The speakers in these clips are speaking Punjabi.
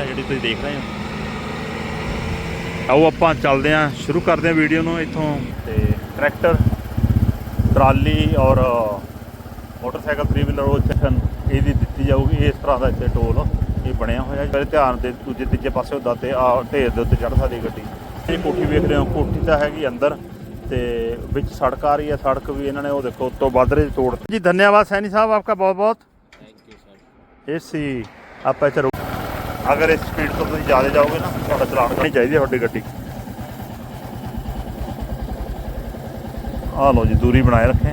ਆ ਜਿਹੜੀ ਤੁਸੀਂ ਦੇਖ ਰਹੇ ਹੋ। ਆਓ ਆਪਾਂ ਚੱਲਦੇ ਆਂ ਸ਼ੁਰੂ ਕਰਦੇ ਆਂ ਵੀਡੀਓ ਨੂੰ ਇੱਥੋਂ। ਤੇ ਟਰੈਕਟਰ ਟਰਾਲੀ ਔਰ ਮੋਟਰਸਾਈਕਲ 3 ਵੀਲਰ ਉਹ ਸੈਕਸ਼ਨ ਇਹਦੀ ਦਿੱਤੀ ਜਾਊਗੀ ਇਸ ਤਰ੍ਹਾਂ ਦਾ ਇੱਥੇ ਟੋਲ ਇਹ ਬਣਿਆ ਹੋਇਆ। ਮੇਰੇ ਧਿਆਨ ਦੇ ਦੂਜੇ ਤੀਜੇ ਪਾਸੇ ਹੁੰਦਾ ਤੇ ਆ ਢੇਰ ਦੇ ਉੱਤੇ ਚੜ੍ਹ ਸਕਦੀ ਗੱਡੀ। ਇਹ ਕੋਠੀ ਵੇਖ ਰਹੇ ਹੋ ਕੋਠੀ ਤਾਂ ਹੈਗੀ ਅੰਦਰ ਤੇ ਵਿੱਚ ਸੜਕ ਆ ਰਹੀ ਹੈ ਸੜਕ ਵੀ ਇਹਨਾਂ ਨੇ ਉਹ ਦੇਖੋ ਉੱਤੋਂ ਬਾਦਰੇ ਤੋੜ ਜੀ ਧੰਨਵਾਦ ਸੈਣੀ ਸਾਹਿਬ ਆਪਕਾ ਬਹੁਤ ਬਹੁਤ ਏਸੀ ਆਪਾਂ ਇੱਥੇ ਅਗਰ ਇਸ ਸਪੀਡ ਤੋਂ ਤੁਸੀਂ ਜ਼ਿਆਦਾ ਜਾਓਗੇ ਨਾ, ਤੁਹਾਡਾ ਚਲਾਨ ਕਰਨੀ ਚਾਹੀਦੀ ਹੈ ਤੁਹਾਡੀ ਗੱਡੀ। ਆ ਲੋ ਜੀ, ਦੂਰੀ ਬਣਾਏ ਰੱਖੇ।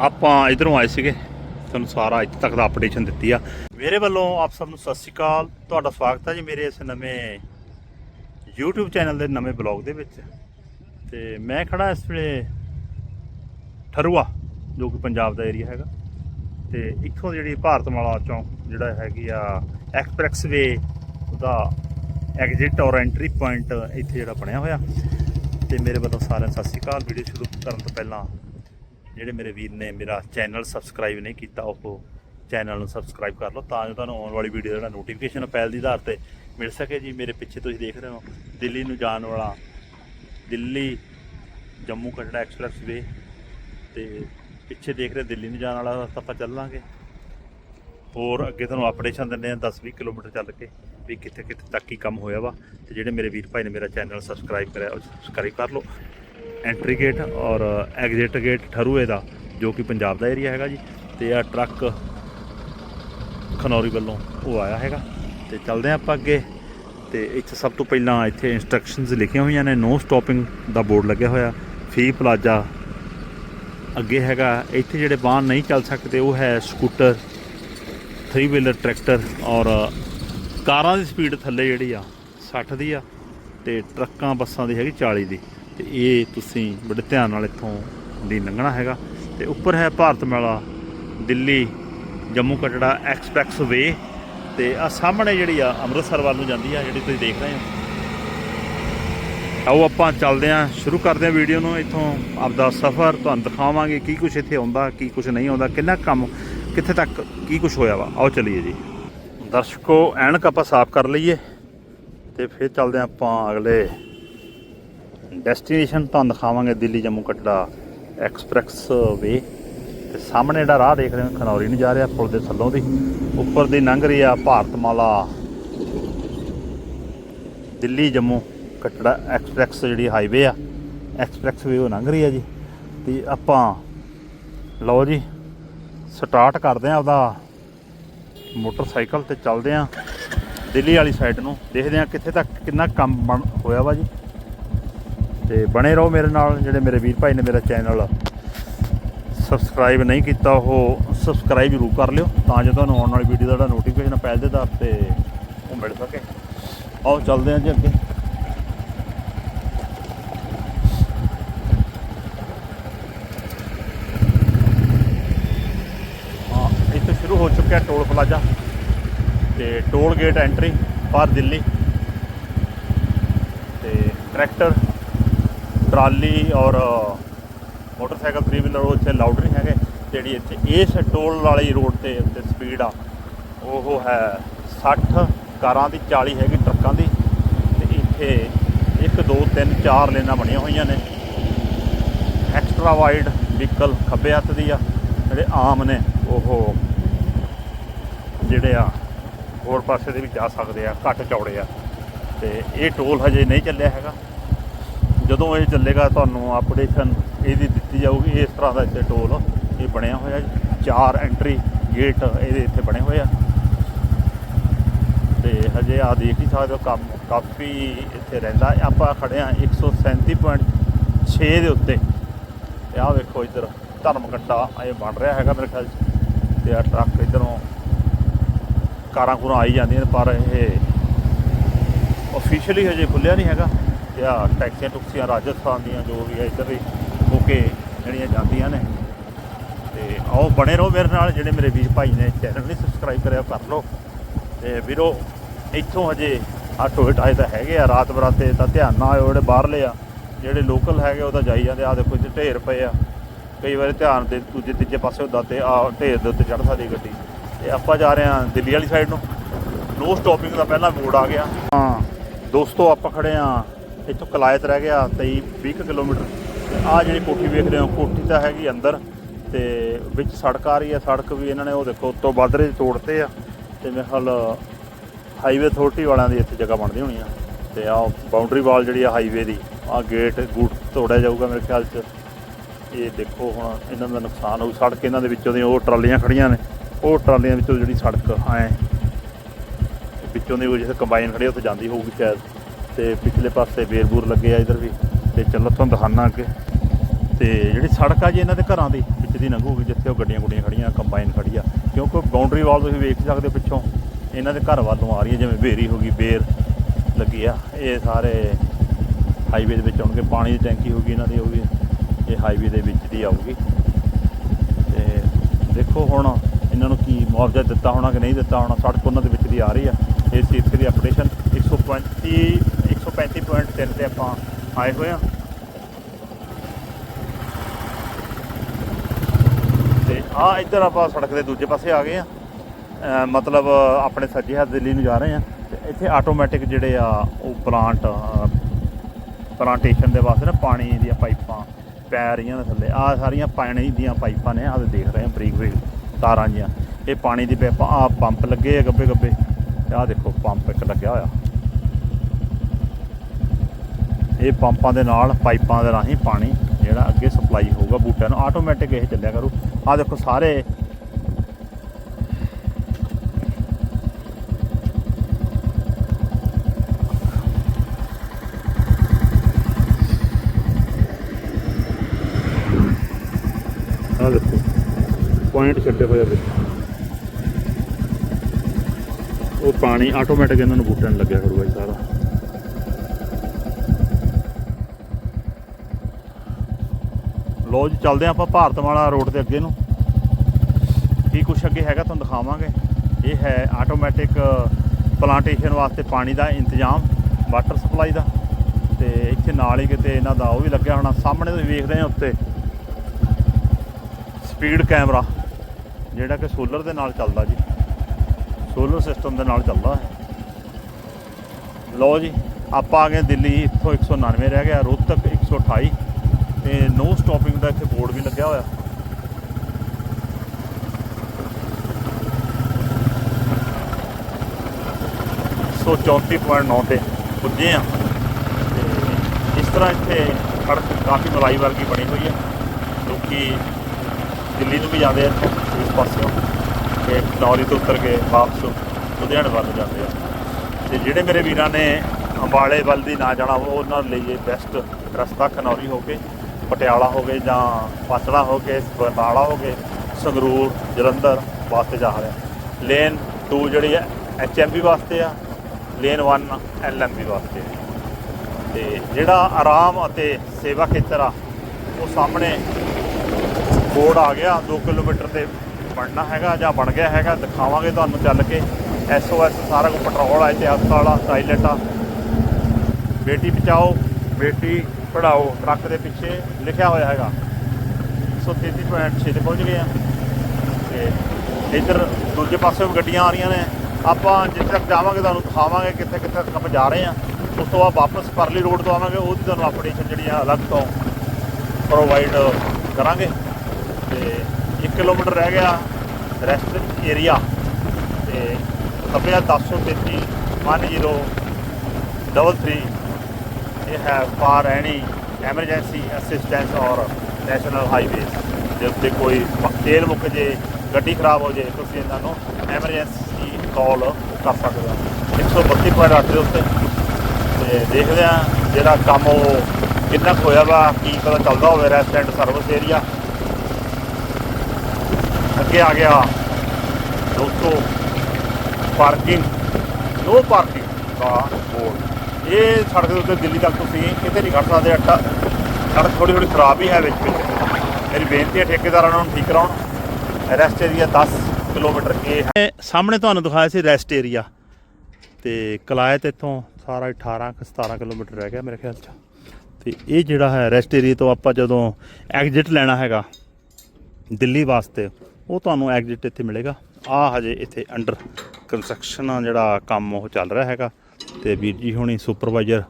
ਆਪਾਂ ਇਧਰੋਂ ਆਏ ਸੀਗੇ। ਤੁਹਾਨੂੰ ਸਾਰਾ ਇੱਥੇ ਤੱਕ ਦਾ ਅਪਡੇਸ਼ਨ ਦਿੱਤੀ ਆ। ਮੇਰੇ ਵੱਲੋਂ ਆਪ ਸਭ ਨੂੰ ਸਤਿ ਸ਼੍ਰੀ ਅਕਾਲ। ਤੁਹਾਡਾ ਸਵਾਗਤ ਹੈ ਜੀ ਮੇਰੇ ਇਸ ਨਵੇਂ YouTube ਚੈਨਲ ਦੇ ਨਵੇਂ ਬਲੌਗ ਦੇ ਵਿੱਚ। ਤੇ ਮੈਂ ਖੜਾ ਇਸ ਵੇਲੇ ਠਰੂਆ, ਜੋ ਕਿ ਪੰਜਾਬ ਦਾ ਏਰੀਆ ਹੈਗਾ। ਤੇ ਇੱਥੋਂ ਜਿਹੜੀ ਭਾਰਤਮਾਲਾ ਚੌਂਕ ਜਿਹੜਾ ਹੈਗੀ ਆ ਐਕਸਪ੍ਰੈਸ ਵੇ ਉਹਦਾ ਐਗਜ਼ਿਟ ਔਰ ਐਂਟਰੀ ਪੁਆਇੰਟ ਇੱਥੇ ਜਿਹੜਾ ਬਣਿਆ ਹੋਇਆ। ਤੇ ਮੇਰੇ ਵੱਲੋਂ ਸਾਰਿਆਂ ਨੂੰ ਸਤਿ ਸ਼੍ਰੀ ਅਕਾਲ। ਵੀਡੀਓ ਸ਼ੁਰੂ ਕਰਨ ਤੋਂ ਪਹਿਲਾਂ ਜਿਹੜੇ ਮੇਰੇ ਵੀਰ ਨੇ ਮੇਰਾ ਚੈਨਲ ਸਬਸਕ੍ਰਾਈਬ ਨਹੀਂ ਕੀਤਾ, ਉਹ ਚੈਨਲ ਨੂੰ ਸਬਸਕ੍ਰਾਈਬ ਕਰ ਲਓ ਤਾਂ ਜੋ ਤੁਹਾਨੂੰ ਆਉਣ ਵਾਲੀ ਵੀਡੀਓ ਦਾ ਜਿਹੜਾ ਨੋਟੀਫਿਕੇਸ਼ਨ ਪਹਿਲ ਦੇ ਆਧਾਰ ਤੇ ਮਿਲ ਸਕੇ ਜੀ। ਮੇਰੇ ਪਿੱਛੇ ਤੁਸੀਂ ਦੇਖ ਰਹੇ ਹੋ, ਦਿੱਲੀ ਨੂੰ ਜਾਣ ਵਾਲਾ ਦਿੱਲੀ ਜੰਮੂ ਕਟੜਾ ਐਕਸਪ੍ਰੈਸ ਵੇ ਤੇ ਪਿੱਛੇ ਦੇਖ ਰਹੇ ਦਿੱਲੀ ਨੂੰ ਜਾਣ ਵਾਲਾ ਰਸਤਾ ਆਪਾਂ ਚੱਲਾਂਗੇ। ਹੋਰ ਅੱਗੇ ਤੁਹਾਨੂੰ ਅਪਡੇਸ਼ਨ ਦਿੰਦੇ ਆ 10-20 ਕਿਲੋਮੀਟਰ ਚੱਲ ਕੇ ਵੀ ਕਿੱਥੇ ਕਿੱਥੇ ਤੱਕ ਹੀ ਕੰਮ ਹੋਇਆ ਵਾ। ਤੇ ਜਿਹੜੇ ਮੇਰੇ ਵੀਰ ਭਾਈ ਨੇ ਮੇਰਾ ਚੈਨਲ ਸਬਸਕ੍ਰਾਈਬ ਕਰਿਆ, ਉਹ ਸਬਸਕ੍ਰਾਈਬ ਕਰ ਲਓ। ਐਂਟਰੀ ਗੇਟ ਔਰ ਐਗਜ਼ਿਟ ਗੇਟ ਠਰੂਏ ਦਾ, ਜੋ ਕਿ ਪੰਜਾਬ ਦਾ ਏਰੀਆ ਹੈਗਾ ਜੀ। ਤੇ ਆ ਟਰੱਕ ਖਨੌਰੀ ਵੱਲੋਂ ਉਹ ਆਇਆ ਹੈਗਾ। ਤੇ ਚੱਲਦੇ ਹਾਂ ਆਪਾਂ ਅੱਗੇ। ਤੇ ਇੱਥੇ ਸਭ ਤੋਂ ਪਹਿਲਾਂ ਇੱਥੇ ਇਨਸਟਰਕਸ਼ਨਸ ਲਿਖੀਆਂ ਹੋਈਆਂ ਨੇ। ਨੋ ਸਟਾਪਿੰਗ ਦਾ ਬੋਰਡ ਲੱਗਿਆ ਹੋਇਆ। ਫੀ ਪਲਾਜ਼ਾ ਅੱਗੇ ਹੈਗਾ। ਇੱਥੇ ਜਿਹੜੇ ਵਾਹਨ ਨਹੀਂ ਚੱਲ ਸਕਦੇ, ਉਹ ਹੈ ਸਕੂਟਰ 3 ਵੀਲਰ ਟਰੈਕਟਰ ਔਰ ਕਾਰਾਂ ਦੀ ਸਪੀਡ ਥੱਲੇ ਜਿਹੜੀ ਆ 60 ਦੀ ਆ ਤੇ ਟਰੱਕਾਂ ਬੱਸਾਂ ਦੀ ਹੈਗੀ 40 ਦੀ। ਤੇ ਇਹ ਤੁਸੀਂ ਬੜੇ ਧਿਆਨ ਨਾਲ ਇੱਥੋਂ ਦੀ ਲੰਘਣਾ ਹੈਗਾ। ਤੇ ਉੱਪਰ ਹੈ ਭਾਰਤ ਮਾਲਾ, ਦਿੱਲੀ, ਜੰਮੂ ਕਟੜਾ ਐਕਸਪ੍ਰੈਸ ਵੇ ਤੇ ਆ ਸਾਹਮਣੇ ਜਿਹੜੀ ਆ ਅੰਮ੍ਰਿਤਸਰ ਵੱਲ ਨੂੰ ਜਾਂਦੀ ਆ, ਜਿਹੜੀ ਤੁਸੀਂ ਦੇਖ ਰਹੇ ਹੋ। ਆਓ ਆਪਾਂ ਚੱਲਦੇ ਆਂ ਸ਼ੁਰੂ ਕਰਦੇ ਆਂ ਵੀਡੀਓ ਨੂੰ। ਇੱਥੋਂ ਆਪਦਾ ਸਫ਼ਰ, ਤੁਹਾਨੂੰ ਦਿਖਾਵਾਂਗੇ ਕੀ ਕੁਝ ਇੱਥੇ ਆਉਂਦਾ, ਕੀ ਕੁਝ ਨਹੀਂ ਆਉਂਦਾ, ਕਿੰਨਾ ਕੰਮ ਕਿੱਥੇ ਤੱਕ, ਕੀ ਕੁਝ ਹੋਇਆ ਵਾ? ਆਓ ਚਲੀਏ ਜੀ। ਦਰਸ਼ਕੋ, ਐਨਕ ਆਪਾਂ ਸਾਫ਼ ਕਰ ਲਈਏ ਤੇ ਫਿਰ ਚੱਲਦੇ ਆਂ ਆਪਾਂ ਅਗਲੇ ਡੈਸਟੀਨੇਸ਼ਨ। ਤੁਹਾਨੂੰ ਦਿਖਾਵਾਂਗੇ ਦਿੱਲੀ ਜੰਮੂ ਕਟੜਾ ਐਕਸਪ੍ਰੈਸ ਵੇ। ਤੇ ਸਾਹਮਣੇ ਜਿਹੜਾ ਰਾਹ ਦੇਖ ਰਹੇ ਹੋ, ਖਨੌਰੀ ਨੂੰ ਜਾ ਰਿਹਾ ਪੁਲ ਦੇ ਥੱਲੋਂ ਦੀ। ਉੱਪਰ ਦੀ ਲੰਘ ਰਹੀ ਆ ਭਾਰਤਮਾਲਾ। ਦਿੱਲੀ ਜੰਮੂ ਕਟੜਾ ਐਕਸਪ੍ਰੈਸ ਜਿਹੜੀ ਹਾਈਵੇ ਆ, ਐਕਸਪ੍ਰੈਸ ਵੇ ਉਹ ਲੰਘ ਰਹੀ ਆ ਜੀ। ਤੇ ਆਪਾਂ ਲਓ ਜੀ ਸਟਾਰਟ ਕਰਦੇ ਆ ਆਪਦਾ ਮੋਟਰਸਾਈਕਲ ਤੇ ਚੱਲਦੇ ਆ। ਦਿੱਲੀ ਵਾਲੀ ਸਾਈਡ ਨੂੰ ਦੇਖਦੇ ਆ ਕਿੱਥੇ ਤੱਕ ਕਿੰਨਾ ਕੰਮ ਬਣ ਹੋਇਆ ਵਾ ਜੀ। ਤੇ ਬਣੇ ਰਹੋ ਮੇਰੇ ਨਾਲ, ਜਿਹੜੇ ਮੇਰੇ ਵੀਰ ਭਾਈ ਨੇ ਮੇਰਾ ਚੈਨਲ ਸਬਸਕ੍ਰਾਈਬ ਨਹੀਂ ਕੀਤਾ, ਉਹ ਸਬਸਕ੍ਰਾਈਬ ਜ਼ਰੂਰ ਕਰ ਲਿਓ, ਤਾਂ ਜੋ ਤੁਹਾਨੂੰ ਆਉਣ ਵਾਲੀ ਵੀਡੀਓ ਦਾ ਜਿਹੜਾ ਨੋਟੀਫਿਕੇਸ਼ਨ ਪਹਿਲ ਦੇ ਆਧਾਰ ਤੇ ਉਹ ਮਿਲ ਸਕੇ। ਆਓ ਚੱਲਦੇ ਹਾਂ ਜੀ ਅੱਗੇ ਹਾਂ ਇੱਥੇ ਸ਼ੁਰੂ ਹੋ ਚੁੱਕਿਆ ਟੋਲ ਪਲਾਜ਼ਾ ਤੇ toll gate entry for Delhi ਤੇ ਟਰੈਕਟਰ, ਟਰਾਲੀ ਔਰ ਮੋਟਰਸਾਈਕਲ 3 ਵੀਲਰ ਉਹ ਇੱਥੇ ਲਾਊਡ ਨਹੀਂ ਹੈਗੇ। ਜਿਹੜੀ ਇੱਥੇ ਇਸ ਟੋਲ ਵਾਲੀ ਰੋਡ ਤੇ ਉੱਤੇ ਸਪੀਡ ਆ, ਉਹ ਹੈ 60 ਕਾਰਾਂ ਦੀ 40 ਹੈਗੀ ਟਰੱਕਾਂ ਦੀ ਤੇ ਇੱਥੇ 1 2 3 4 ਲੇਨਾਂ ਬਣੀਆਂ ਹੋਈਆਂ ਨੇ। ਐਕਸਟਰਾ ਵਾਈਡ ਵਹੀਕਲ ਖੱਬੇ ਹੱਥ ਦੀ ਆ, ਜਿਹੜੇ ਆਮ ਨੇ, ਉਹ ਜਿਹੜੇ ਆ, ਹੋਰ ਪਾਸੇ ਦੇ ਵੀ ਜਾ ਸਕਦੇ ਆ, ਘੱਟ ਚੌੜੇ ਆ। ਤੇ ਇਹ ਟੋਲ ਹਜੇ ਨਹੀਂ ਚੱਲਿਆ ਹੈਗਾ। ਜਦੋਂ ਇਹ ਚੱਲੇਗਾ, ਤੁਹਾਨੂੰ ਅਪਡੇਸ਼ਨ ਇਹਦੀ ਦਿੱਤੀ ਜਾਊਗੀ, ਇਸ ਤਰ੍ਹਾਂ ਦਾ ਇੱਥੇ ਟੋਲ ਇਹ ਬਣਿਆ ਹੋਇਆ ਚਾਰ ਐਂਟਰੀ ਗੇਟ ਇਹਦੇ ਇੱਥੇ ਬਣੇ ਹੋਏ ਆ। ਤੇ ਹਜੇ ਆ ਦੇਖ ਹੀ ਸਕਦੇ ਹੋ, ਕੰਮ ਕਾਫੀ ਇੱਥੇ ਰਹਿੰਦਾ। ਆਪਾਂ ਖੜੇ ਆ 137.6 ਦੇ ਉੱਤੇ। ਤੇ ਆਹ ਵੇਖੋ ਇੱਧਰ ਧਰਮਕੰਡਾ ਇਹ ਬਣ ਰਿਹਾ ਹੈਗਾ ਮੇਰੇ ਖਿਆਲ 'ਚ। ਤੇ ਆ ਟਰੱਕ ਇੱਧਰੋਂ ਕਾਰਾਂ ਕੁਰਾਂ ਆਈ ਜਾਂਦੀਆਂ ਨੇ, ਪਰ ਇਹ ਅਫੀਸ਼ੀਅਲੀ ਹਜੇ ਖੁੱਲਿਆ ਨਹੀਂ ਹੈਗਾ। ਤੇ ਆ ਟੈਕਸੀਆਂ ਟੁਕਸੀਆਂ ਰਾਜਸਥਾਨ ਦੀਆਂ ਜੋ ਵੀ ਹੈ ਇੱਧਰ ਵੀ ਹੋ ਕੇ ਜਿਹੜੀਆਂ ਜਾਂਦੀਆਂ ਨੇ। ਤੇ ਆਓ ਬਣੇ ਰਹੋ ਮੇਰੇ ਨਾਲ, ਜਿਹੜੇ ਮੇਰੇ ਵੀਰ ਭਾਈ ਨੇ ਚੈਨਲ ਨਹੀਂ ਸਬਸਕ੍ਰਾਈਬ ਕਰਿਆ, ਕਰ ਲਓ। ਤੇ ਵੀਰੋ, ਇੱਥੋਂ ਹਜੇ ਆ ਟੋਏ ਟਾਏ ਤਾਂ ਹੈਗੇ ਆ, ਰਾਤ ਬਰਾਤੇ ਤਾਂ ਧਿਆਨ ਨਾ ਆਇਓ, ਜਿਹੜੇ ਬਾਹਰਲੇ ਆ। ਜਿਹੜੇ ਲੋਕਲ ਹੈਗੇ, ਉਹ ਤਾਂ ਜਾਈ ਜਾਂਦੇ ਆ। ਦੇਖੋ ਇੱਥੇ ਢੇਰ ਪਏ ਆ। ਕਈ ਵਾਰੀ ਧਿਆਨ ਦੇ ਦੂਜੇ ਤੀਜੇ ਪਾਸੇ ਹੁੰਦਾ ਤੇ ਆ ਢੇਰ ਦੇ ਉੱਤੇ ਚੜ੍ਹ ਸਕਦੀ ਗੱਡੀ। ਤੇ ਆਪਾਂ ਜਾ ਰਹੇ ਹਾਂ ਦਿੱਲੀ ਵਾਲੀ ਸਾਈਡ ਨੂੰ। ਨੋ ਸਟਾਪਿੰਗ ਦਾ ਪਹਿਲਾ ਬੋਰਡ ਆ ਗਿਆ। ਹਾਂ। ਦੋਸਤੋ ਆਪਾਂ ਖੜੇ ਆ ਇੱਥੋਂ ਕਲਾਇਤ ਰਹਿ ਗਿਆ 23 20 ਕਿਲੋਮੀਟਰ। ਆ ਜਿਹੜੀ ਕੋਠੀ ਵੇਖ ਰਹੇ ਹੋ ਕੋਠੀ ਤਾਂ ਹੈਗੀ ਅੰਦਰ। ਤੇ ਵਿੱਚ ਸੜਕ ਆ ਰਹੀ ਹੈ ਸੜਕ ਵੀ ਇਹਨਾਂ ਨੇ ਉਹ ਦੇਖੋ ਉੱਤੋਂ ਬਾਦਰੇ ਤੋੜਤੇ ਆ। ਤੇ ਮੇਰੇ ਖਿਆਲ ਹਾਈਵੇ ਅਥਾਰਟੀ ਵਾਲਿਆਂ ਦੀ ਇੱਥੇ ਜਗ੍ਹਾ ਬਣਦੀ ਹੋਣੀ ਆ। ਤੇ ਆ ਬਾਉਂਡਰੀ ਵਾਲ ਜਿਹੜੀ ਆ ਹਾਈਵੇ ਦੀ ਆ ਗੇਟ ਗੂਟ ਤੋੜਿਆ ਜਾਊਗਾ ਮੇਰੇ ਖਿਆਲ 'ਚ। ਇਹ ਦੇਖੋ ਹੁਣ ਇਹਨਾਂ ਦਾ ਨੁਕਸਾਨ ਹੋਊ ਸੜਕ ਇਹਨਾਂ ਦੇ ਵਿੱਚੋਂ ਦੀ ਉਹ ਟਰਾਲੀਆਂ ਖੜੀਆਂ ਨੇ। ਉਹ ਟਰਾਲੀਆਂ ਵਿੱਚੋਂ ਜਿਹੜੀ ਸੜਕ ਐ ਵਿੱਚੋਂ ਦੀ ਉਹ ਜਿੱਥੇ ਕੰਬਾਈਨ ਖੜੀ ਉੱਥੇ ਜਾਂਦੀ ਹੋਊਗੀ ਸ਼ਾਇਦ। ਤੇ ਪਿਛਲੇ ਪਾਸੇ ਬੇਰਬੂਰ ਲੱਗੇ ਆ ਇਧਰ ਵੀ। ਤੇ ਚੱਲੋ ਤੁਹਾਨੂੰ ਦਿਖਾਣਾ ਅੱਗੇ। ਤੇ ਜਿਹੜੀ ਸੜਕ ਆ ਜੀ ਇਹਨਾਂ ਦੇ ਘਰਾਂ ਦੀ, ਵਿੱਚ ਦੀ ਲੰਘੂਗੀ, ਜਿੱਥੇ ਉਹ ਗੱਡੀਆਂ ਗੁੱਡੀਆਂ ਖੜੀਆਂ ਕੰਬਾਈਨ ਖੜੀ ਆ। ਕਿਉਂਕਿ ਬਾਉਂਡਰੀ ਵਾਲ ਤੁਸੀਂ ਵੇਖ ਸਕਦੇ ਹੋ ਪਿੱਛੋਂ। ਇਹਨਾਂ ਦੇ ਘਰ ਵੱਲੋਂ ਆ ਰਹੀ ਹੈ ਜਿਵੇਂ ਬੇਰੀ ਹੋ ਗਈ, ਬੇਰ ਲੱਗੀ ਆ। ਇਹ ਸਾਰੇ ਹਾਈਵੇ ਦੇ ਵਿੱਚ ਆਉਣਗੇ। ਪਾਣੀ ਦੀ ਟੈਂਕੀ ਹੋਗੀ ਇਹਨਾਂ ਦੀ ਹੋਗੀ ਇਹ ਹਾਈਵੇ ਦੇ ਵਿੱਚ ਦੀ ਆਊਗੀ। ਤੇ ਦੇਖੋ ਹੁਣ ਇਹਨਾਂ ਨੂੰ ਕੀ ਮੁਆਵਜ਼ਾ ਦਿੱਤਾ ਹੋਣਾ ਕਿ ਨਹੀਂ ਦਿੱਤਾ ਹੋਣਾ, ਸੜਕ ਉਹਨਾਂ ਦੇ ਵਿੱਚ ਦੀ ਆ ਰਹੀ ਆ। ਇਹ ਸੀ ਇੱਥੇ ਦੀ ਅਪਡੇਸ਼ਨ 135 135.3 ਤੇ ਆਪਾਂ ਆਏ ਹੋਏ ਆ। ਤੇ ਆ ਇੱਧਰ ਆਪਾਂ ਸੜਕ ਦੇ ਦੂਜੇ ਪਾਸੇ ਆ ਗਏ ਆ। ਮਤਲਬ ਆਪਣੇ ਸੱਜੇ ਹੱਥ ਦਿੱਲੀ ਨੂੰ ਜਾ ਰਹੇ ਆ। ਤੇ ਇੱਥੇ ਆਟੋਮੈਟਿਕ ਜਿਹੜੇ ਆ, ਉਹ ਪਲਾਂਟ ਪਲਾਂਟੇਸ਼ਨ ਦੇ ਵਾਸਤੇ ਨਾ ਪਾਣੀ ਦੀਆਂ ਪਾਈਪਾਂ ਪੈ ਰਹੀਆਂ ਨੇ ਥੱਲੇ। ਆ ਸਾਰੀਆਂ ਪਾਣੀ ਦੀਆਂ ਪਾਈਪਾਂ ਨੇ, ਆਹ ਦੇਖ ਰਹੇ ਆ ਬਰੀਕ ਬਰੀਕ ਤਾਰਾਂ ਜੀਆਂ। ਇਹ ਪਾਣੀ ਦੀ ਪਾਈਪਾਂ ਆ ਪੰਪ ਲੱਗੇ ਆ ਗੱਬੇ ਗੱਬੇ। ਆਹ ਦੇਖੋ ਪੰਪ ਇੱਕ ਲੱਗਿਆ ਹੋਇਆ। ਇਹ ਪੰਪਾਂ ਦੇ ਨਾਲ ਪਾਈਪਾਂ ਦੇ ਰਾਹੀਂ ਪਾਣੀ ਜਿਹੜਾ ਅੱਗੇ ਸਪਲਾਈ ਹੋਊਗਾ ਬੂਟਿਆਂ ਨੂੰ। ਆਟੋਮੈਟਿਕ ਇਹ ਚੱਲਿਆ ਕਰੂ। ਆਹ ਦੇਖੋ ਸਾਰੇ। ਆਹ ਦੇਖੋ। ਪੁਆਇੰਟ ਛੱਡੇ ਹੋਏ ਆ ਵਿੱਚ। ਉਹ ਪਾਣੀ ਆਟੋਮੈਟਿਕ ਇਹਨਾਂ ਨੂੰ ਬੂਟਿਆਂ ਨੂੰ ਲੱਗਿਆ ਕਰੂਗਾ ਜੀ ਸਾਰਾ। ਲੋ ਜੀ, ਚੱਲਦੇ ਹਾਂ ਆਪਾਂ ਭਾਰਤਮਾਲਾ ਰੋਡ ਦੇ ਅੱਗੇ ਨੂੰ। ਕੀ ਕੁਛ ਅੱਗੇ ਹੈਗਾ ਤੁਹਾਨੂੰ ਦਿਖਾਵਾਂਗੇ। ਇਹ ਹੈ ਆਟੋਮੈਟਿਕ ਪਲਾਂਟੇਸ਼ਨ ਵਾਸਤੇ ਪਾਣੀ ਦਾ ਇੰਤਜ਼ਾਮ ਵਾਟਰ ਸਪਲਾਈ ਦਾ। ਤੇ ਇੱਥੇ ਨਾਲ ਹੀ ਕਿਤੇ ਇਹਨਾਂ ਦਾ ਉਹ ਵੀ ਲੱਗਿਆ ਹੋਣਾ। ਸਾਹਮਣੇ ਤੁਸੀਂ ਵੇਖਦੇ ਰਹੇ ਹੋ ਉੱਤੇ। ਸਪੀਡ ਕੈਮਰਾ ਜਿਹੜਾ ਕਿ ਸੋਲਰ ਦੇ ਨਾਲ ਚੱਲਦਾ ਜੀ। ਸੋਲਰ ਸਿਸਟਮ ਦੇ ਨਾਲ ਚੱਲਦਾ ਲਓ ਜੀ, ਆਪਾਂ ਆ ਗਏ ਦਿੱਲੀ, ਇੱਥੋਂ 199 ਰਹਿ ਗਿਆ, ਰੋਹਤਕ 128 ਤੇ ਨੋ ਸਟਾਪਿੰਗ ਦਾ ਇੱਥੇ ਬੋਰਡ ਵੀ ਲੱਗਿਆ ਹੋਇਆ। ਸੋ 34.9 ਤੇ ਪੁੱਜੇ ਆ ਤੇ ਇਸ ਤਰ੍ਹਾਂ ਇੱਥੇ ਸੜਕ ਕਾਫੀ ਮਲਾਈ ਵਰਗੀ ਬਣੀ ਹੋਈ ਹੈ। ਲੋਕੀ ਦਿੱਲੀ ਨੂੰ ਵੀ ਜਾਂਦੇ ਆ ਇੱਥੋਂ ਇਸ ਪਾਸਿਓਂ ਤੇ ਨੌਰੀ ਤੋਂ ਉਤਰ ਕੇ ਵਾਪਸ ਲੁਧਿਆਣੇ ਵੱਲ ਜਾਂਦੇ ਆ। ਤੇ ਜਿਹੜੇ ਮੇਰੇ ਵੀਰਾਂ ਨੇ ਅੰਬਾਲੇ ਵੱਲ ਦੀ ਨਾ ਜਾਣਾ ਉਹ ਉਹਨਾਂ ਲਈ ਇਹ ਬੈਸਟ ਰਸਤਾ ਖਨੌਰੀ ਹੋ ਕੇ, ਪਟਿਆਲਾ ਹੋ ਗਏ ਜਾਂ ਪਾਤੜਾ ਹੋ ਕੇ, ਬਰਨਾਲਾ ਹੋ ਗਏ, ਸੰਗਰੂਰ, ਜਲੰਧਰ ਵਾਸਤੇ ਜਾ ਰਿਹਾ ਲੇਨ 2 ਜਿਹੜੀ ਹੈ ਐਚਐਮਬੀ ਵਾਸਤੇ ਆ ਲੇਨ 1 ਐਲਐਮਬੀ ਵਾਸਤੇ। ਤੇ ਜਿਹੜਾ ਆਰਾਮ ਅਤੇ ਸੇਵਾ ਖੇਤਰ ਆ, ਉਹ ਸਾਹਮਣੇ ਬੋਰਡ ਆ ਗਿਆ 2 ਕਿਲੋਮੀਟਰ ਤੇ ਬਣਨਾ ਹੈਗਾ ਜਾਂ ਬਣ ਗਿਆ ਹੈਗਾ, ਦਿਖਾਵਾਂਗੇ ਤੁਹਾਨੂੰ ਚੱਲ ਕੇ। ਐਸਓਐਸ ਸਾਰਾ ਕੁਝ ਪੈਟਰੋਲ ਆ ਤੇ ਹਸਪਤਾਲ ਵਾਲਾ ਟਾਇਲਟ ਆ ਬੇਟੀ ਬਚਾਓ, ਬੇਟੀ ਪੜਾਓ ਟਰੱਕ ਦੇ ਪਿੱਛੇ ਲਿਖਿਆ ਹੋਇਆ ਹੈਗਾ। 133.6 ਤੇ ਪਹੁੰਚ ਗਏ ਆ। ਤੇ ਇੱਧਰ ਦੂਜੇ ਪਾਸੇ ਵੀ ਗੱਡੀਆਂ ਆ ਰਹੀਆਂ ਨੇ। ਆਪਾਂ ਜਿੱਥੇ ਤੱਕ ਜਾਵਾਂਗੇ, ਤੁਹਾਨੂੰ ਦਿਖਾਵਾਂਗੇ ਕਿੱਥੇ ਕਿੱਥੇ ਤੱਕ ਜਾ ਰਹੇ ਆ। ਉਸ ਤੋਂ ਬਾਅਦ ਵਾਪਸ ਪਰਲੀ ਰੋਡ ਤੋਂ ਆਵਾਂਗੇ ਉਹਦੀ ਤੁਹਾਨੂੰ ਅਪਡੇਸ਼ਨ ਜਿਹੜੀ ਆ ਅਲੱਗ ਤੋਂ ਪ੍ਰੋਵਾਈਡ ਕਰਾਂਗੇ। ਤੇ 1 ਕਿਲੋਮੀਟਰ ਰਹਿ ਗਿਆ ਰੈਸਟ ਏਰੀਆ ਤੇ ਖੱਬੇ 1033 1033 ਇਹ ਹੈ ਫਾਰ ਐਨੀ ਐਮਰਜੈਂਸੀ ਅਸਿਸਟੈਂਸ ਔਰ ਨੈਸ਼ਨਲ ਹਾਈਵੇਜ਼ ਜੇ ਉੱਤੇ ਕੋਈ ਤੇਲ ਮੁੱਕ ਜੇ, ਗੱਡੀ ਖਰਾਬ ਹੋ ਜੇ, ਤੁਸੀਂ ਇਹਨਾਂ ਨੂੰ ਐਮਰਜੈਂਸੀ ਕਾਲ ਕਰ ਸਕਦੇ ਹੋ। 132.8 ਦੇ ਉੱਤੇ। ਤੇ ਦੇਖਦੇ ਆ ਜਿਹੜਾ ਕੰਮ ਉਹ ਕਿੰਨਾ ਕੁ ਹੋਇਆ ਵਾ? ਕੀ ਪਤਾ ਚੱਲਦਾ ਹੋਵੇ ਰੈਸਟੋਰੈਂਟ ਸਰਵਿਸ ਏਰੀਆ ਅੱਗੇ ਆ ਗਿਆ। ਦੋਸਤੋ ਪਾਰਕਿੰਗ ਨੋ ਪਾਰਕਿੰਗ ਦਾ ਬੋਰਡ। ਇਹ ਸੜਕ ਦੇ ਉੱਤੇ ਦਿੱਲੀ ਤੱਕ ਤੁਸੀਂ ਕਿਤੇ ਨਹੀਂ ਖੜ ਸਕਦੇ। ਅੱਟਾ ਸੜਕ ਥੋੜੀ ਥੋੜੀ ਖਰਾਬ ਹੀ ਹੈ ਵਿੱਚ ਵਿੱਚ। ਮੇਰੀ ਬੇਨਤੀ ਹੈ ਠੇਕੇਦਾਰਾਂ ਨੂੰ ਠੀਕ ਕਰਾਉਣ। ਰੈਸਟ ਏਰੀਆ 10 ਕਿਲੋਮੀਟਰ ਇਹ ਹੈ। ਸਾਹਮਣੇ ਤੁਹਾਨੂੰ ਦਿਖਾਇਆ ਸੀ ਰੈਸਟ ਏਰੀਆ ਤੇ ਕਲਾਇਤ ਇੱਥੋਂ ਸਾਰਾ 18 ਕੁ 17 ਕਿਲੋਮੀਟਰ ਰਹਿ ਗਿਆ ਮੇਰੇ ਖਿਆਲ ਚ। ਤੇ ਇਹ ਜਿਹੜਾ ਹੈ ਰੈਸਟ ਏਰੀਆ ਤੋਂ ਆਪਾਂ ਜਦੋਂ ਐਗਜ਼ਿਟ ਲੈਣਾ ਹੈਗਾ ਦਿੱਲੀ ਵਾਸਤੇ ਉਹ ਤੁਹਾਨੂੰ ਐਗਜ਼ਿਟ ਇੱਥੇ ਮਿਲੇਗਾ। ਆ ਹਜੇ ਇੱਥੇ ਅੰਡਰ ਕੰਸਟਰਕਸ਼ਨ ਜਿਹੜਾ ਕੰਮ ਉਹ ਚੱਲ ਰਿਹਾ ਹੈਗਾ ਤੇ ਵੀਰ ਜੀ ਹੁਣੀ ਸੁਪਰਵਾਈਜ਼ਰ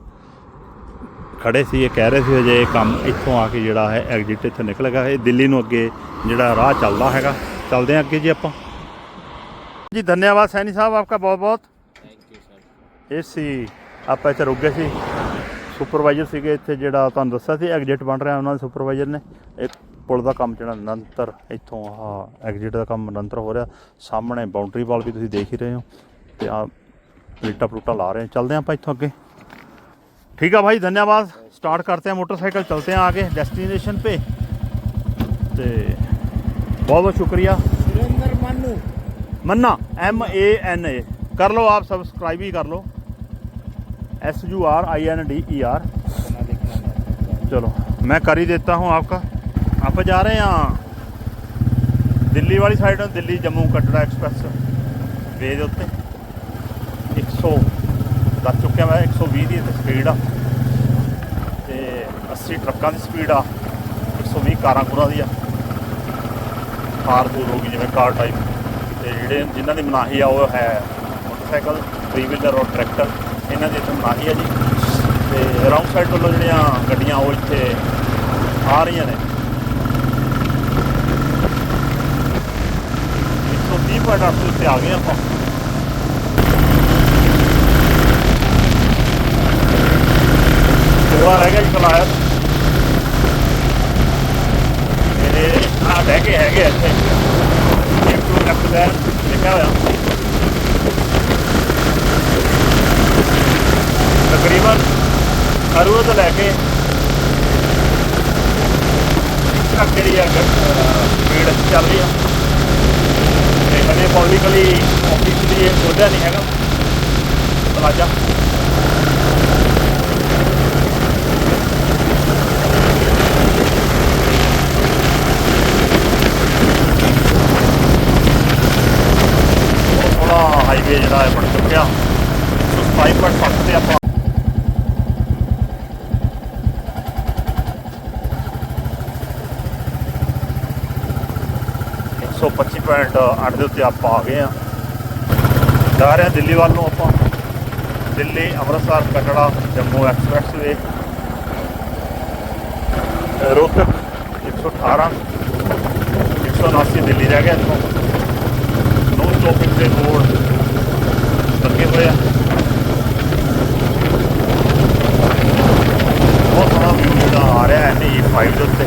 ਖੜੇ ਸੀ ਇਹ ਕਹਿ ਰਹੇ ਸੀ ਜੇ ਇਹ ਕੰਮ ਇੱਥੋਂ ਆ ਕੇ ਜਿਹੜਾ ਹੈ ਐਗਜ਼ਿਟ ਇੱਥੋਂ ਨਿਕਲੇਗਾ। ਇਹ ਦਿੱਲੀ ਨੂੰ ਅੱਗੇ ਜਿਹੜਾ ਰਾਹ ਚੱਲਦਾ ਹੈਗਾ। ਚੱਲਦੇ ਹਾਂ ਅੱਗੇ ਜੀ ਆਪਾਂ। ਜੀ ਧੰਨਵਾਦ ਸੈਣੀ ਸਾਹਿਬ ਆਪਕਾ ਬਹੁਤ ਬਹੁਤ ਥੈਂਕ ਯੂ ਸਰ ਇਹ ਸੀ ਆਪਾਂ ਇੱਥੇ ਰੁਕ ਗਏ ਸੀ। ਸੁਪਰਵਾਈਜ਼ਰ ਸੀਗੇ ਇੱਥੇ ਜਿਹੜਾ ਤੁਹਾਨੂੰ ਦੱਸਿਆ ਸੀ ਐਗਜ਼ਿਟ ਬਣ ਰਿਹਾ ਉਹਨਾਂ ਦੇ ਸੁਪਰਵਾਈਜ਼ਰ ਨੇ ਇਹ ਪੁਲ ਦਾ ਕੰਮ ਜਿਹੜਾ ਨਿਰੰਤਰ ਇੱਥੋਂ ਆਹ ਐਗਜ਼ਿਟ ਦਾ ਕੰਮ ਨਿਰੰਤਰ ਹੋ ਰਿਹਾ ਸਾਹਮਣੇ ਬਾਉਂਡਰੀ ਵਾਲ ਵੀ ਤੁਸੀਂ ਦੇਖ ਹੀ ਰਹੇ ਹੋ ਤੇ ਆ ਪਲੇਟਾਂ ਪਲੂਟਾਂ ਲਾ ਰਹੇ ਹਾਂ ਚੱਲਦੇ ਹਾਂ ਆਪਾਂ ਇੱਥੋਂ ਅੱਗੇ ठीक है भाई धन्यवाद स्टार्ट करते हैं मोटरसाइकिल चलते हैं आगे डेस्टिनेशन पे ते बहुत बहुत शुक्रिया Surinder Manu Manna M A N A कर लो आप सब्सक्राइब ही कर लो S U R I N D E R ਬਣਾ ਦੇਖਣਾ ਮੈਂ चलो मैं कर ही देता हूँ आपका आप जा रहे हैं यहाँ दिल्ली वाली side Delhi Jammu Katra express way ਦੇ ਉੱਤੇ 100 ਦੱਸ ਚੁੱਕਿਆ ਮੈਂ 120 ਦੀ ਤੇ ਸਪੀਡ ਆ ਤੇ 80 ਟਰੱਕਾਂ ਦੀ ਸਪੀਡ ਆ 120 ਕਾਰਾਂ ਕੁਰਾਂ ਦੀ ਆ ਕਾਰ ਦੂਰ ਹੋ ਗਈ ਜਿਵੇਂ ਕਾਰ ਟਾਈਪ ਤੇ ਜਿਹੜੇ ਜਿਨ੍ਹਾਂ ਦੀ ਮਨਾਹੀ ਆ ਉਹ ਹੈ ਮੋਟਰਸਾਈਕਲ ਥ੍ਰੀ ਵੀਲਰ ਔਰ ਟਰੈਕਟਰ ਇਹਨਾਂ ਦੀ ਇੱਥੇ ਮਨਾਹੀ ਹੈ ਜੀ। ਤੇ ਰਾਉਂਡ ਸਾਈਡ ਵੱਲੋਂ ਜਿਹੜੀਆਂ ਗੱਡੀਆਂ ਉਹ ਇੱਥੇ ਆ ਰਹੀਆਂ ਨੇ। 130 ਪੁਆਇੰਟ ਅੱਠ ਦੇ ਆ ਗਏ ਆਪਾਂ। ਥੋੜਾ ਰਹਿ ਗਿਆ ਜੀ ਕਲਾਇਆ ਮੇਰੇ ਆ ਬਹਿ ਕੇ ਹੈਗੇ ਇੱਥੇ। ਇੱਕ ਟੂ ਲੈਫਟ ਦਾ ਲਿਖਿਆ ਹੋਇਆ ਤਕਰੀਬਨ ਕਰੂਆ ਤੋਂ ਲੈ ਕੇ। ਅੱਗੇ ਦੀ ਅੱਗੇ ਸਪੀਡ ਚੱਲ ਰਹੀ ਆ। ਤੇ ਹਲੇ ਪੋਲੀਟਿਕਲੀ ਆਫੀਸ਼ੀਅਲੀ ਇਹ ਖੋਲਿਆ ਨਹੀਂ ਹੈਗਾ। ਪਲਾਜਾ। ਹਾਈਵੇ ਜਿਹੜਾ ਹੈ ਬਣ ਚੁੱਕਿਆ। ਸੋ 5.7 ਤੇ ਆਪਾਂ ਇੱਕ ਸੌ ਪੱਚੀ ਪੁਆਇੰਟ ਅੱਠ ਦੇ ਉੱਤੇ ਆਪਾਂ ਆ ਗਏ ਆ ਜਾ ਰਹੇ ਹਾਂ ਦਿੱਲੀ ਵੱਲ ਨੂੰ ਆਪਾਂ। ਦਿੱਲੀ, ਅੰਮ੍ਰਿਤਸਰ, ਕਟੜਾ, ਜੰਮੂ ਐਕਸਪ੍ਰੈਸਵੇ। ਰੋਹਤਕ 118 179 ਦਿੱਲੀ ਰਹਿ ਗਿਆ ਇੱਥੋਂ। ਨੋ ਸਟਾਪਿੰਗ ਦੇ ਬੋਰਡ ਲੱਗੇ ਹੋਏ ਆ। ਬਹੁਤ ਸੋਹਣਾ ਵਿਊ ਜਿਹੜਾ ਆ ਰਿਹਾ ਹੈ ਨੀ 5 ਦੇ ਉੱਤੇ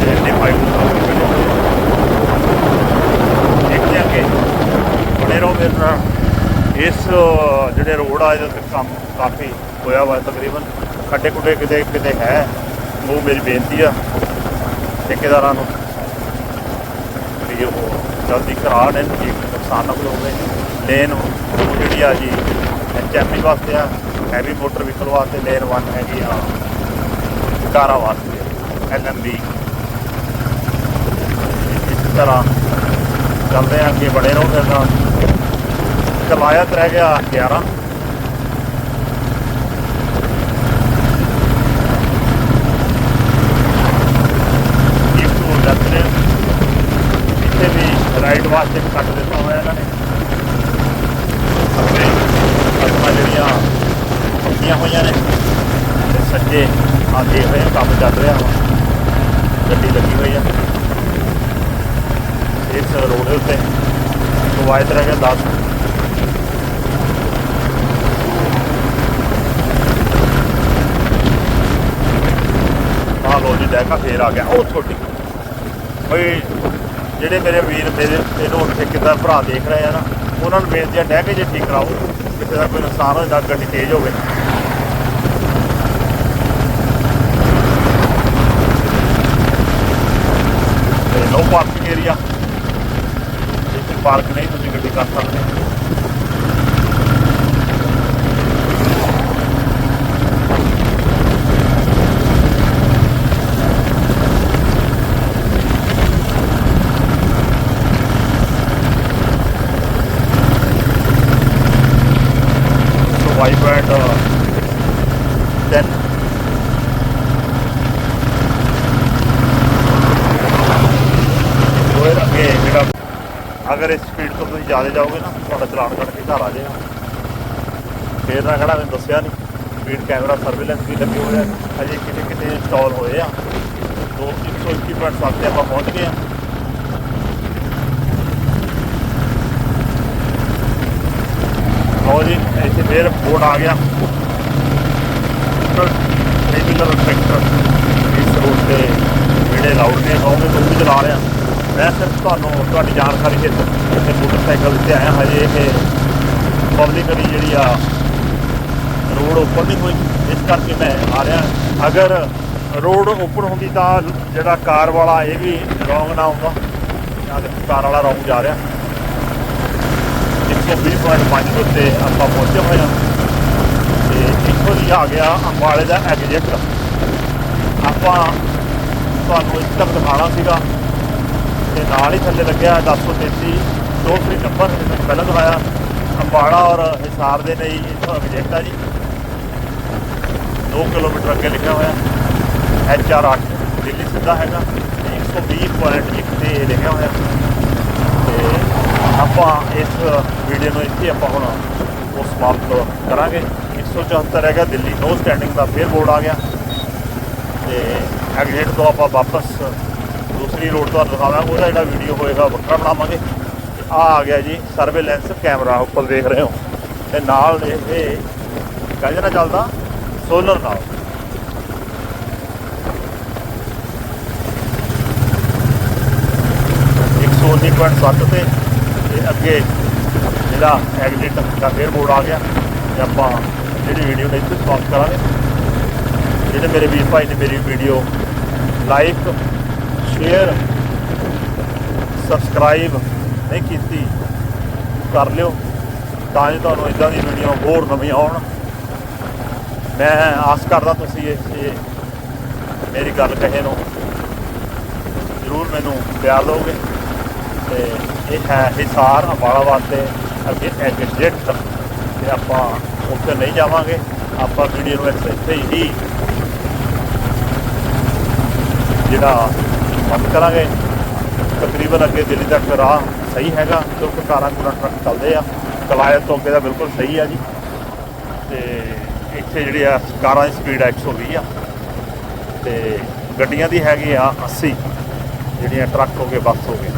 ਤੇ ਨੀ 5 ਦੇ ਉੱਤੇ ਦੇਖਦੇ ਹਾਂ ਕਿ ਬਣੇ ਰਹੋ ਮੇਰੇ ਨਾਲ ਇਸ ਜਿਹੜੇ ਰੋਡ ਆ, ਇਹਦੇ 'ਤੇ ਕੰਮ ਕਾਫੀ ਹੋਇਆ ਵਾ, ਤਕਰੀਬਨ ਖੱਡੇ ਖੁੱਡੇ ਕਿਤੇ ਕਿਤੇ ਹੈ। ਉਹ ਮੇਰੀ ਬੇਨਤੀ ਆ, ਠੇਕੇਦਾਰਾਂ ਨੂੰ ਵੀ ਉਹ ਜਲਦੀ ਕਰਾ ਲੈਣ ਕਿ ਨੁਕਸਾਨ ਨਾ ਹੋਵੇ। ਲੇਨ ਉਹ ਜਿਹੜੀ ਆ ਜੀ ਐਚਐਮਪੀ ਵਾਸਤੇ ਆ ਹੈਵੀ ਮੋਟਰ ਵਹੀਕਲ ਵਾਸਤੇ ਲੇਨ 1 ਹੈਗੀ ਆ, ਕਾਰਾਂ ਵਾਸਤੇ ਐਲਐਮਬੀ ਇਸ ਤਰ੍ਹਾਂ ਚੱਲਦੇ ਆ, ਅੱਗੇ ਬੜੇ ਰਹੋ, ਫਿਰ ਤਾਂ ਕਲਾਇਤ ਰਹਿ ਗਿਆ 11 ਇੱਕ ਵੀ ਰਾਈਟ ਵਾਸਤੇ ਕੱਟ ਦਿੱਤਾ ਹੋਇਆ ਇਹਨਾਂ ਨੇ। ਆਪਣੇ ਕਦਮਾਂ ਜਿਹੜੀਆਂ ਹੁੰਦੀਆਂ ਹੋਈਆਂ ਨੇ ਤੇ ਸੱਜੇ ਆ ਦੇਖ ਰਹੇ ਹਾਂ ਕੰਮ ਚੱਲ ਰਿਹਾ ਵਾ। ਗੱਡੀ ਲੱਗੀ ਹੋਈ ਆ। ਇਸ ਰੋਡ ਦੇ ਉੱਤੇ। ਕਵਾਇਤ ਰਹਿ ਗਿਆ 10 ਆਹ ਲੋ ਜੀ, ਡੈਕਾ ਫੇਰ ਆ ਗਿਆ। ਉਹ ਛੋਟੀ। ਬਈ, ਜਿਹੜੇ ਮੇਰੇ ਵੀਰ ਮੇਰੇ, ਇਹਨੂੰ ਠੇਕੇਦਾਰ ਭਰਾ ਦੇਖ ਰਹੇ ਆ ਨਾ, ਉਹਨਾਂ ਨੂੰ ਬੇਨਤੀ ਆ, ਡੈਕੇ ਜੇ ਠੀਕ ਕਰਾਓ ਕਿਸੇ ਦਾ ਕੋਈ ਨੁਕਸਾਨ ਹੋ ਜਾਂਦਾ ਗੱਡੀ ਤੇਜ਼ ਹੋਵੇ। ਨੋ ਪਾਰਕਿੰਗ ਏਰੀਆ ਇੱਥੇ ਪਾਰਕ ਨਹੀਂ, ਤੁਸੀਂ ਗੱਡੀ ਕਰ ਸਕਦੇ pipe and uh, then ਹੋਏ ਅਗਰ ਇਸ ਸਪੀਡ ਤੋਂ ਤੁਸੀਂ ਜ਼ਿਆਦਾ ਜਾਓਗੇ ਨਾ ਤੁਹਾਡਾ ਚਲਾਨ ਕੱਟ ਕੇ ਘਰ ਆ ਜਾਏਗਾ। ਫੇਰ ਨਾ ਖੜਾ ਮੈਨੂੰ ਦੱਸਿਆ ਨਹੀਂ ਸਪੀਡ ਕੈਮਰਾ ਸਰਵੇਲੈਂਸ ਵੀ ਲੱਗੇ ਹੋਇਆ ਹੈ। ਅਜੇ ਕਿਤੇ ਕਿਤੇ ਇੰਸਟਾਲ ਹੋਏ ਆ। 2 121.7 ਤੇ ਆਪਾਂ ਪਹੁੰਚ ਗਏ ਆ। ਲਓ ਜੀ, ਇੱਥੇ ਫੇਰ ਬੋਰਡ ਆ ਗਿਆ। ਰੈਗੂਲਰ ਟਰੈਕਟਰ ਇਸ ਰੋਡ ਤੇ ਜਿਹੜੇ ਲਾਊਡ ਨੇ ਕਹੋਗੇ ਤਾਂ ਵੀ ਚਲਾ ਰਿਹਾ। ਮੈਂ ਸਿਰਫ ਤੁਹਾਨੂੰ ਤੁਹਾਡੀ ਜਾਣਕਾਰੀ ਦੇ ਇੱਥੇ ਮੋਟਰਸਾਈਕਲ ਤੇ ਆਇਆ, ਹਜੇ ਇਹ ਪਬਲਿਕਲੀ ਜਿਹੜੀ ਆ ਰੋਡ ਓਪਨ ਨਹੀਂ ਹੋਈ। ਇਸ ਕਰਕੇ ਮੈਂ ਆ ਰਿਹਾ। ਅਗਰ ਰੋਡ ਓਪਨ ਹੁੰਦੀ ਤਾਂ ਜਿਹੜਾ ਕਾਰ ਵਾਲਾ, ਇਹ ਵੀ ਰੌਂਗ ਨਾ ਆਉਂਦਾ ਆਹ ਦੇਖੋ ਕਾਰ ਵਾਲਾ ਰੌਂਗ ਜਾ ਰਿਹਾ। 120.5 ਦੇ ਉੱਤੇ ਆਪਾਂ ਪਹੁੰਚੇ ਹੋਏ ਹਾਂ। ਤੇ ਇੱਥੋਂ ਦੀ ਆ ਗਿਆ ਅੰਬਾਲੇ ਦਾ ਐਗਜ਼ਿਟ। ਆਪਾਂ ਤੁਹਾਨੂੰ ਇੱਕ ਤੱਕ ਦਿਖਾਉਣਾ ਸੀਗਾ। ਤੇ ਨਾਲ ਹੀ ਥੱਲੇ ਲੱਗਿਆ 1033 ਦੋ ਫ੍ਰੀ ਨੰਬਰ ਜਿਵੇਂ ਪਹਿਲਾਂ ਦਿਖਾਇਆ। ਅੰਬਾਲਾ ਔਰ ਹਿਸਾਰ ਦੇ ਲਈ ਇੱਥੋਂ ਐਗਜ਼ਿਟ ਆ ਜੀ। 2 ਕਿਲੋਮੀਟਰ ਅੱਗੇ ਲਿਖਿਆ ਹੋਇਆ। ਐਚ ਆਰ 8 ਦਿੱਲੀ ਸਿੱਧਾ ਹੈਗਾ। ਤੇ 120.1 ਤੇ ਲਿਖਿਆ ਹੋਇਆ। ਆਪਾਂ ਇਸ ਵੀਡੀਓ ਨੂੰ ਇੱਥੇ ਆਪਾਂ ਹੁਣ ਉਹ ਸਮਾਪਤ ਕਰਾਂਗੇ। 174 ਹੈਗਾ ਦਿੱਲੀ ਨੋ ਸਟੈਂਡਿੰਗ ਦਾ ਫੇਰ ਬੋਰਡ ਆ ਗਿਆ। ਤੇ ਐਗਜ਼ਿਟ ਤੋਂ ਆਪਾਂ ਵਾਪਸ ਦੂਸਰੀ ਰੋਡ ਤੋਂ ਦਿਖਾਵਾਂਗੇ ਉਹਦਾ ਜਿਹੜਾ ਵੀਡੀਓ ਹੋਏਗਾ, ਵੱਖਰਾ ਬਣਾਵਾਂਗੇ। ਤੇ ਆ ਆ ਗਿਆ ਜੀ ਸਰਵੇਲੈਂਸ ਕੈਮਰਾ ਉੱਪਰ ਦੇਖ ਰਹੇ ਹੋ। ਤੇ ਨਾਲ ਇਹ ਕਾਹਦੇ ਨਾਲ ਚੱਲਦਾ ਸੋਲਰ ਨਾਲ। ਇੱਕ ਸੌ ਉੱਨੀ ਪੁਆਇੰਟ ਸੱਤ ਤੇ ਅੱਗੇ ਜਿਹੜਾ ਐਗਜ਼ਿਟ ਦਾ ਫੇਰ ਬੋਰਡ ਆ ਗਿਆ ਤੇ ਆਪਾਂ ਜਿਹੜੀ ਵੀਡੀਓ ਨੇ ਇੱਥੇ ਸਮਾਪਤ ਕਰਾਂਗੇ। ਜਿਹੜੇ ਮੇਰੇ ਵੀਰ ਭਾਈ ਨੇ ਮੇਰੀ ਵੀਡੀਓ ਲਾਈਕ ਸ਼ੇਅਰ ਸਬਸਕ੍ਰਾਈਬ ਨਹੀਂ ਕੀਤੀ, ਕਰ ਲਿਓ। ਤਾਂ ਜੋ ਤੁਹਾਨੂੰ ਇਦਾਂ ਦੀ ਵੀਡੀਓ ਹੋਰ ਨਵੀਆਂ ਆਉਣ। ਮੈਂ ਆਸ ਕਰਦਾ ਤੁਸੀਂ ਇਹ ਇਹ ਮੇਰੀ ਗੱਲ ਕਹੇ ਨੂੰ। ਜ਼ਰੂਰ ਮੈਨੂੰ ਪਿਆਰ ਦਿਓਗੇ। ਤੇ ਇਹ ਹੈ ਹਿਸਾਰ ਅੰਬਾਲਾ ਵਾਸਤੇ ਅੱਗੇ ਐਗਜ਼ਿਟ ਤੇ ਆਪਾਂ ਉੱਥੇ ਨਹੀਂ ਜਾਵਾਂਗੇ, ਆਪਾਂ ਵੀਡੀਓ ਨੂੰ ਇੱਥੇ ਹੀ ਜਿਹੜਾ ਬੰਦ ਕਰਾਂਗੇ। ਤਕਰੀਬਨ ਅੱਗੇ ਦਿੱਲੀ ਤੱਕ ਰਾਹ ਸਹੀ ਹੈਗਾ, ਕਿਉਂਕਿ ਕਾਰਾਂ ਕੁਰਾਂ ਟਰੱਕ ਚੱਲਦੇ ਆ। ਕਲਾਇਤ ਤੋਂ ਅੱਗੇ ਦਾ ਬਿਲਕੁਲ ਸਹੀ ਆ ਜੀ। ਤੇ ਇੱਥੇ ਜਿਹੜੀ ਆ ਕਾਰਾਂ ਦੀ ਸਪੀਡ ਆ 120 ਆ। ਤੇ ਗੱਡੀਆਂ ਦੀ ਹੈਗੀ ਆ 80 ਜਿਹੜੀਆਂ ਟਰੱਕ ਹੋ ਗਏ, ਬੱਸ ਹੋ ਗਏ।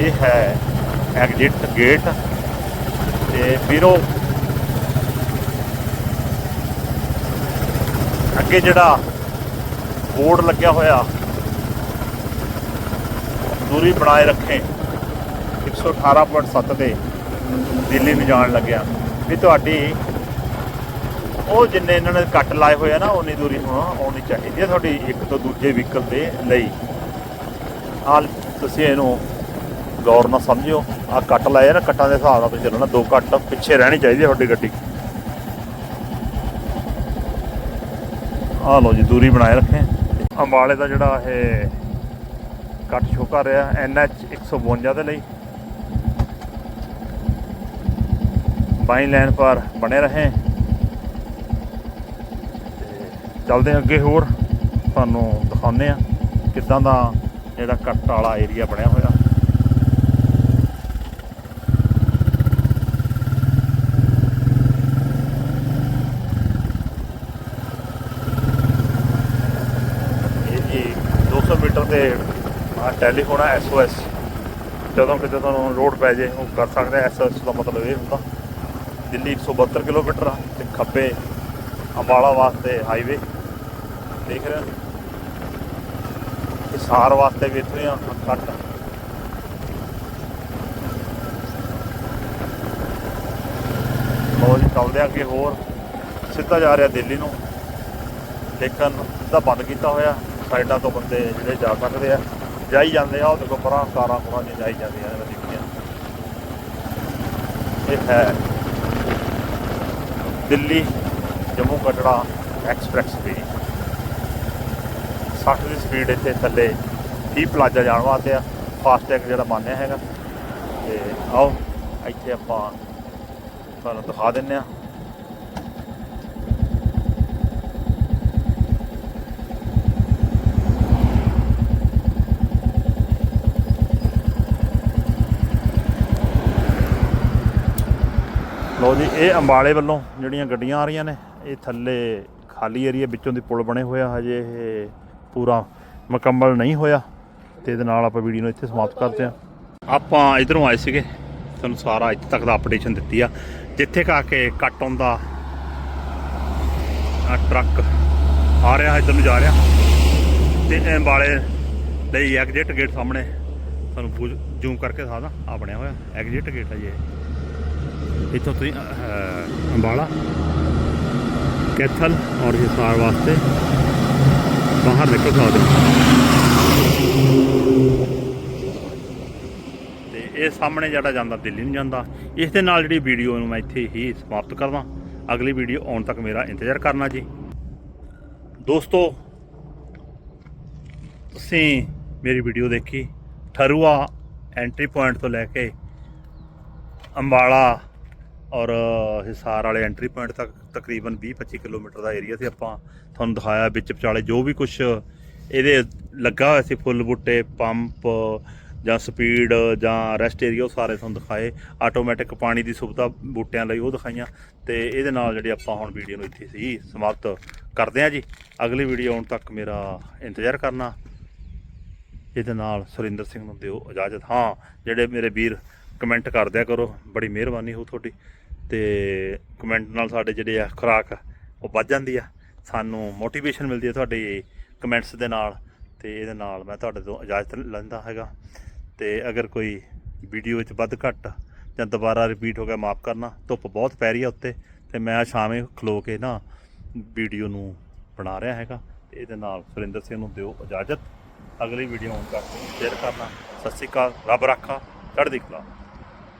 ਇਹ ਹੈ ਐਗਜ਼ਿਟ ਗੇਟ ਤੇ ਵੀਰੋ, ਅੱਗੇ ਜਿਹੜਾ ਬੋਰਡ ਲੱਗਿਆ ਹੋਇਆ, ਦੂਰੀ ਬਣਾਏ ਰੱਖੇ 118.7 ਤੇ ਦਿੱਲੀ ਨੂੰ ਜਾਣ ਲੱਗਿਆ। ਵੀ ਤੁਹਾਡੀ, ਉਹ ਜਿੰਨੇ ਇਹਨਾਂ ਨੇ ਕੱਟ ਲਾਏ ਹੋਏ ਆ ਨਾ ਉਨੀ ਦੂਰੀ ਹੁਣ ਆਉਣੀ ਚਾਹੀਦੀ ਹੈ ਤੁਹਾਡੀ ਇੱਕ ਤੋਂ ਦੂਜੇ ਵਹੀਕਲ ਦੇ ਲਈ। ਆ ਤੁਸੀਂ ਇਹਨੂੰ ਗੌਰ ਨਾਲ ਸਮਝਿਓ। ਆ ਕੱਟ ਲਾਏ ਆ ਨਾ, ਕੱਟਾਂ ਦੇ ਹਿਸਾਬ ਨਾਲ ਤੁਸੀਂ ਚੱਲਣਾ। ਦੋ ਕੱਟ ਪਿੱਛੇ ਰਹਿਣੀ ਚਾਹੀਦੀ ਹੈ ਤੁਹਾਡੀ ਗੱਡੀ। ਆ ਲਓ ਜੀ, ਦੂਰੀ ਬਣਾਏ ਰੱਖੇ ਅੰਬਾਲੇ ਦਾ ਜਿਹੜਾ ਇਹ ਕੱਟ ਸ਼ੋ ਕਰ ਰਿਹਾ NH 152 ਦੇ ਲਈ। ਬਾਈ ਲਾਈਨ ਪਰ ਬਣੇ ਰਹੇ। ਚੱਲਦੇ ਅੱਗੇ ਹੋਰ। ਤੁਹਾਨੂੰ ਦਿਖਾਉਂਦੇ ਆ ਕਿੱਦਾਂ ਦਾ ਜਿਹੜਾ ਕੱਟ ਵਾਲਾ ਏਰੀਆ ਬਣਿਆ ਹੋਇਆ ਇਹ ਜੀ 200 ਮੀਟਰ ਤੇ ਆ ਟੈਲੀਫੋਨ ਆ ਐਸਓਐਸ ਜਦੋਂ ਕਿਤੇ ਤੁਹਾਨੂੰ ਲੋਡ ਪੈ ਜੇ, ਉਹ ਕਰ ਸਕਦੇ ਆ। ਐਸਓਐਸ ਦਾ ਮਤਲਬ ਇਹ ਹੁੰਦਾ, ਦਿੱਲੀ 172 ਕਿਲੋਮੀਟਰ ਆ ਤੇ ਖੱਬੇ ਅੰਬਾਲਾ ਵਾਸਤੇ ਹਾਈਵੇ ਦੇਖ ਰਹੇ ਹੋ? ਹਿਸਾਰ ਵਾਸਤੇ ਵੀ ਇੱਥੇ ਆ ਕੱਟ ਬਹੁਤ ਚੱਲਦੇ ਆ ਅੱਗੇ ਹੋਰ। ਸਿੱਧਾ ਜਾ ਰਿਹਾ ਦਿੱਲੀ ਨੂੰ। ਲੇਕਿਨ ਸਿੱਧਾ ਬੰਦ ਕੀਤਾ ਹੋਇਆ। ਸਾਈਡਾਂ ਤੋਂ ਬੰਦੇ ਜਿਹੜੇ ਜਾ ਸਕਦੇ ਆ, ਜਾਈ ਜਾਂਦੇ ਆ, ਉਹ ਦੇਖੋ ਪਰਾਂ ਕਾਰਾਂ ਕੁਰਾਂ ਚ ਜਾਈ ਜਾਂਦੀਆਂ ਮੈਂ ਦੇਖੀਆਂ ਇਹ ਹੈ ਦਿੱਲੀ ਜੰਮੂ ਕਟੜਾ ਐਕਸਪ੍ਰੈਸ ਵੇ। 60 ਦੀ ਸਪੀਡ ਇੱਥੇ ਥੱਲੇ ਡੀ ਪਲਾਜ਼ਾ ਜਾਣ ਵਾਸਤੇ ਆ, ਫਾਸਟੈਗ ਜਿਹੜਾ ਮੰਨਿਆ ਹੈਗਾ। ਤੇ ਆਓ, ਇੱਥੇ ਆਪਾਂ ਤੁਹਾਨੂੰ ਦਿਖਾ ਦਿੰਨੇ ਆ। ਲੋ ਜੀ, ਇਹ ਅੰਬਾਲੇ ਵੱਲੋਂ ਜਿਹੜੀਆਂ ਗੱਡੀਆਂ ਆ ਰਹੀਆਂ ਨੇ, ਇਹ ਥੱਲੇ ਖਾਲੀ ਏਰੀਆ ਵਿੱਚੋਂ ਦੀ ਪੁਲ ਬਣੇ ਹੋਇਆ ਹਜੇ ਇਹ ਪੂਰਾ ਮੁਕੰਮਲ ਨਹੀਂ ਹੋਇਆ ਤੇ ਇਹਦੇ ਨਾਲ ਆਪਾਂ ਵੀਡੀਓ ਨੂੰ ਇੱਥੇ ਸਮਾਪਤ ਕਰਦੇ ਹਾਂ। ਆਪਾਂ ਇਧਰੋਂ ਆਏ ਸੀਗੇ, ਤੁਹਾਨੂੰ ਸਾਰਾ ਇੱਥੇ ਤੱਕ ਦਾ ਅਪਡੇਸ਼ਨ ਦਿੱਤੀ ਆ, ਜਿੱਥੇ ਕਾ ਕੇ ਕੱਟ ਆਉਂਦਾ ਆ ਟਰੱਕ ਆ ਰਿਹਾ, ਇੱਧਰ ਨੂੰ ਜਾ ਰਿਹਾ। ਤੇ ਅੰਬਾਲੇ ਲਈ ਐਗਜ਼ਿਟ ਗੇਟ ਸਾਹਮਣੇ, ਤੁਹਾਨੂੰ ਜ਼ੂਮ ਕਰਕੇ ਦਿਖਾਦਾ ਆ ਬਣਿਆ ਹੋਇਆ ਐਗਜ਼ਿਟ ਗੇਟ ਹੈ ਜੀ ਇੱਥੋਂ ਤੁਸੀਂ ਅੰਬਾਲਾ, ਕੈਥਲ ਔਰ ਹਿਸਾਰ ਵਾਸਤੇ ਬਾਹਰ ਨਿਕਲ ਸਕਦੇ ਹੋ। ਤੇ ਇਹ ਸਾਹਮਣੇ ਜਿਹੜਾ ਜਾਂਦਾ, ਦਿੱਲੀ ਨੂੰ ਜਾਂਦਾ। ਇਸ ਦੇ ਨਾਲ ਜਿਹੜੀ ਵੀਡੀਓ ਨੂੰ ਮੈਂ ਇੱਥੇ ਹੀ ਸਮਾਪਤ ਕਰਦਾ। ਅਗਲੀ ਵੀਡੀਓ ਆਉਣ ਤੱਕ ਮੇਰਾ ਇੰਤਜ਼ਾਰ ਕਰਨਾ ਜੀ। ਦੋਸਤੋ, ਤੁਸੀਂ ਮੇਰੀ ਵੀਡੀਓ ਦੇਖੀ, ਠਰੂਆ ਐਂਟਰੀ ਪੁਆਇੰਟ ਤੋਂ ਲੈ ਕੇ ਅੰਬਾਲਾ ਔਰ ਹਿਸਾਰ ਵਾਲੇ ਐਂਟਰੀ ਪੁਆਇੰਟ ਤੱਕ ਤਕਰੀਬਨ 20-25 ਕਿਲੋਮੀਟਰ ਦਾ ਏਰੀਆ ਸੀ। ਆਪਾਂ ਤੁਹਾਨੂੰ ਦਿਖਾਇਆ ਵਿੱਚ ਵਿਚਾਲੇ ਜੋ ਵੀ ਕੁਝ ਇਹਦੇ ਲੱਗਾ ਹੋਇਆ ਸੀ, ਫੁੱਲ ਬੂਟੇ, ਪੰਪ ਜਾਂ ਸਪੀਡ ਜਾਂ ਰੈਸਟ ਏਰੀਆ ਉਹ ਸਾਰੇ ਤੁਹਾਨੂੰ ਦਿਖਾਏ। ਆਟੋਮੈਟਿਕ ਪਾਣੀ ਦੀ ਸੁਵਿਧਾ ਬੂਟਿਆਂ ਲਈ ਉਹ ਦਿਖਾਈਆਂ। ਤੇ ਇਹਦੇ ਨਾਲ ਜਿਹੜੀ ਆਪਾਂ ਹੁਣ ਵੀਡੀਓ ਨੂੰ ਇੱਥੇ ਸੀ ਸਮਾਪਤ ਕਰਦੇ ਹਾਂ ਜੀ। ਅਗਲੀ ਵੀਡੀਓ ਆਉਣ ਤੱਕ ਮੇਰਾ ਇੰਤਜ਼ਾਰ ਕਰਨਾ। ਇਹਦੇ ਨਾਲ ਸੁਰਿੰਦਰ ਸਿੰਘ ਨੂੰ ਦਿਓ ਇਜਾਜ਼ਤ। ਹਾਂ, ਜਿਹੜੇ ਮੇਰੇ ਵੀਰ ਕਮੈਂਟ ਕਰਦਿਆ ਕਰੋ, ਬੜੀ ਮਿਹਰਬਾਨੀ ਹੋ ਤੁਹਾਡੀ। ਤੇ ਕਮੈਂਟ ਨਾਲ ਸਾਡੇ ਜਿਹੜੇ ਆ ਖੁਰਾਕ ਉਹ ਵੱਧ ਜਾਂਦੀ ਆ। ਸਾਨੂੰ ਮੋਟੀਵੇਸ਼ਨ ਮਿਲਦੀ ਹੈ ਤੁਹਾਡੇ ਕਮੈਂਟਸ ਦੇ ਨਾਲ ਤੇ ਇਹਦੇ ਨਾਲ ਮੈਂ ਤੁਹਾਡੇ ਤੋਂ ਇਜਾਜ਼ਤ ਲੈਂਦਾ ਹੈਗਾ। ਤੇ ਅਗਰ ਕੋਈ ਵੀਡੀਓ ਵਿੱਚ ਵੱਧ ਘੱਟ ਜਾਂ ਦੁਬਾਰਾ ਰਿਪੀਟ ਹੋ ਗਿਆ, ਮਾਫ ਕਰਨਾ, ਧੁੱਪ ਬਹੁਤ ਪੈ ਰਹੀ ਆ ਉੱਤੇ ਤੇ ਮੈਂ ਸ਼ਾਮੇ ਖਲੋ ਕੇ ਨਾ ਵੀਡੀਓ ਨੂੰ ਬਣਾ ਰਿਹਾ ਹੈਗਾ। ਤੇ ਇਹਦੇ ਨਾਲ ਸੁਰਿੰਦਰ ਸਿੰਘ ਨੂੰ ਦਿਓ ਇਜਾਜ਼ਤ। ਅਗਲੀ ਵੀਡੀਓ ਆਉਣ ਤੱਕ ਸ਼ੇਅਰ ਕਰਨਾ। ਸਤਿ ਸ਼੍ਰੀ ਅਕਾਲ, ਰੱਬ ਰਾਖਾ, ਚੜ੍ਹਦੀ ਕਲਾ।